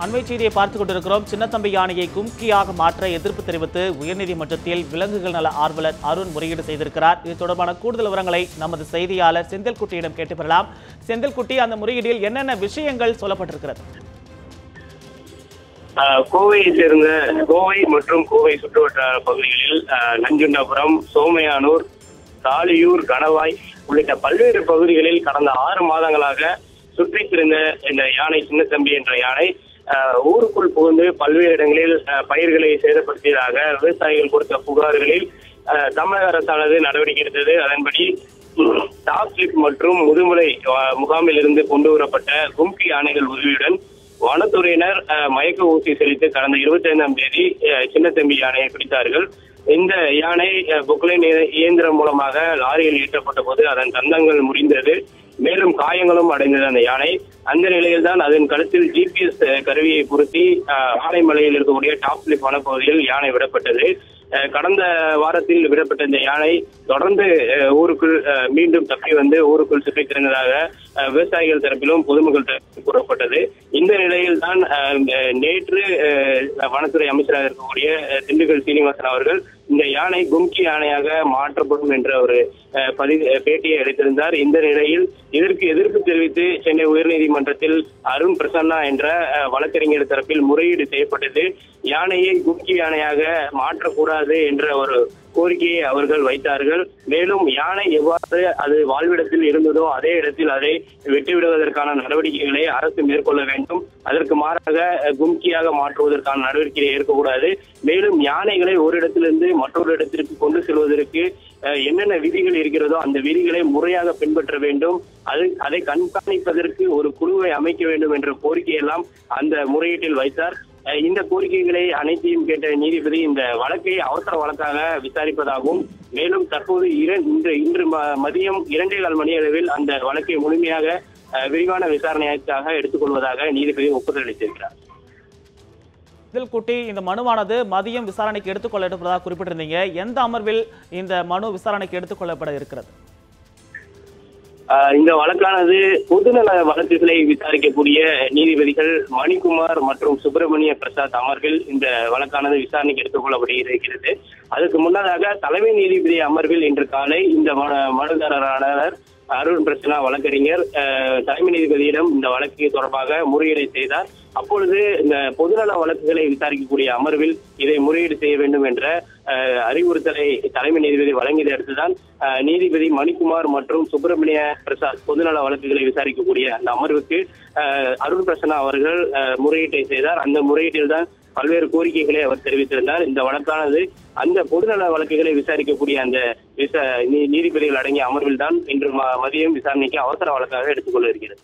அண்மை செய்தியை பார்த்துக் கொண்டிருக்கிறோம். சின்னத்தம்பி யானையை கும்கியாக மாற்ற எதிர்ப்பு தெரிவித்து உயர்நீதிமன்றத்தில் விலங்குகள் நல ஆர்வலர் அருண் முறையீடு செய்திருக்கிறார். இது தொடர்பான கூடுதல் விவரங்களை நமது செய்தியாளர் செந்தில்குட்டியிடம் கேட்டு பெறலாம் செந்தில்குட்டி அந்த முறையீடில் என்னென்ன விஷயங்கள் சொல்லப்பட்டிருக்கிறது? ஆஹ் கோவையை சேர்ந்த கோவை மற்றும் கோவை சுற்றுவட்டார பகுதிகளில் ஆஹ் நஞ்சுண்டாபுரம் சோமையானூர் தாலியூர் கணவாய் உள்ளிட்ட பல்வேறு பகுதிகளில் கடந்த ஆறு மாதங்களாக சுற்றித் திரிந்த இந்த யானை சின்னத்தம்பி என்ற யானை ஊருக்குள் புகுந்து பல்வேறு இடங்களில் பயிர்களை சேதப்படுத்தியதாக விவசாயிகள் கொடுத்த புகார்களில் தமிழக அரசானது நடவடிக்கை எடுத்தது. அதன்படி டாஸ்லிப் மற்றும் முதுமலை முகாமில் இருந்து கொண்டு வரப்பட்ட கும்கி யானைகள் உதவியுடன் வனத்துறையினர் அஹ், மயக்க ஊசி செலுத்தி கடந்த இருபத்தி ஐந்தாம் தேதி அஹ், சின்னத்தம்பி யானையை பிடித்தார்கள். இந்த யானை புக்லைன் பொக்லைன் இயந்திரம் மூலமாக லாரியில் ஏற்றப்பட்ட போது அதன் தந்தங்கள் முடிந்தது மேலும் காயங்களும் அடைந்தது அந்த யானை. அந்த நிலையில் தான் அதன் கழுத்தில் ஜிபிஎஸ் கருவியை பொருத்தி அஹ், ஆனைமலையில் இருக்கக்கூடிய டாப் லிப் பகுதியில் யானை விடப்பட்டது. கடந்த வாரத்தில் விடப்பட்ட இந்த யானை தொடர்ந்து அஹ், ஊருக்குள் அஹ், மீண்டும் தப்பி வந்து ஊருக்குள் சுற்றித் திறந்ததாக விவசாயிகள் தரப்பிலும் பொதுமக்கள் தரப்பிலும் கூறப்பட்டது. இந்த நிலையில் தான் அஹ், நேற்று வனத்துறை அமைச்சராக இருக்கக்கூடிய திண்டுக்கல் சீனிவாசன் அவர்கள் இந்த யானை கும்கி யானையாக மாற்றப்படும் என்ற ஒரு அஹ், பதிவு பேட்டியை அளித்திருந்தார். இந்த நிலையில் இதற்கு எதிர்ப்பு தெரிவித்து சென்னை உயர்நீதிமன்றத்தில் அருண் பிரசன்னா என்ற வழக்கறிஞர் தரப்பில் முறையீடு செய்யப்பட்டது. யானையை கும்கி யானையாக மாற்றக்கூடாது என்ற ஒரு கோரிக்கையை அவர்கள் வைத்தார்கள். மேலும் யானை எவ்வாறு அது வாழ்விடத்தில் இருந்ததோ அதே இடத்தில் அதை வெட்டிவிடுவதற்கான நடவடிக்கைகளை அரசு மேற்கொள்ள வேண்டும். அதற்கு மாறாக கும்கியாக மாற்றுவதற்கான நடவடிக்கையை ஏற்கக்கூடாது. மேலும் யானைகளை ஒரு இடத்திலிருந்து மற்றொரு இடத்திற்கு கொண்டு செல்வதற்கு அஹ், என்னென்ன விதிகள் இருக்கிறதோ அந்த விதிகளை முறையாக பின்பற்ற வேண்டும். அது அதை கண்காணிப்பதற்கு ஒரு குழுவை அமைக்க வேண்டும் என்ற கோரிக்கையெல்லாம் அந்த முறையீட்டில் வைத்தார். இந்த கோரிக்கைகளை அனைத்தையும் கேட்ட நீதிபதி இந்த வழக்கை அவசர வழக்காக விசாரிப்பதாகவும் மேலும் தற்போது இர- இன்று இன்று ம- மதியம் இரண்டே கால் மணி அளவில் அந்த வழக்கை முழுமையாக விரிவான விசாரணைக்காக எடுத்துக்கொள்வதாக நீதிபதி ஒப்புதல் அளித்திருக்கிறார். செந்தில்குட்டி இந்த மனுவானது மதியம் விசாரணைக்கு எடுத்துக்கொள்ளப்படுவதாக குறிப்பிட்டிருந்தீங்க. எந்த அமர்வில் இந்த மனு விசாரணைக்கு எடுத்துக்கொள்ளப்பட இருக்கிறது? இந்த வழக்கானது பொதுநல வழக்குகளை விசாரிக்கக்கூடிய நீதிபதிகள் மணிக்குமார் மற்றும் சுப்பிரமணிய பிரசாத் அமர்வில் இந்த வழக்கானது விசாரணைக்கு எடுத்துக்கொள்ளப்படுகிறது அதுக்கு முன்னதாக தலைமை நீதிபதி அமர்வில் இன்று காலை இந்த மனு- மனுதாரரானவர் அருண் பிரசனா வழக்கறிஞர் ஆஹ் தலைமை நீதிபதியிடம் இந்த வழக்கு தொடர்பாக முறையீடு செய்தார். அப்பொழுது இந்த பொதுநல வழக்குகளை விசாரிக்கக்கூடிய அமர்வில் இதை முறையீடு செய்ய வேண்டும் என்ற அறிவுறுத்தலை தலைமை நீதிபதி வழங்கியதை அடுத்துதான் ஆஹ், நீதிபதி மணிக்குமார் மற்றும் சுப்பிரமணிய பிரசாத் பொதுநல வழக்குகளை விசாரிக்கக்கூடிய அந்த அமர்வுக்கு அருண் பிரசன்னா அவர்கள் முறையீட்டை செய்தார். அந்த முறையீட்டில் தான் பல்வேறு கோரிக்கைகளை அவர் தெரிவித்திருந்தார். இந்த வழக்கானது அந்த பொதுநல வழக்குகளை விசாரிக்கக்கூடிய அந்த விச நீ- நீதிபதிகள் அடங்கிய அமர்வில் தான் இன்று ம- மதியம் விசாரணைக்கு அவசர வழக்காக எடுத்துக்கொள்ள இருக்கிறது.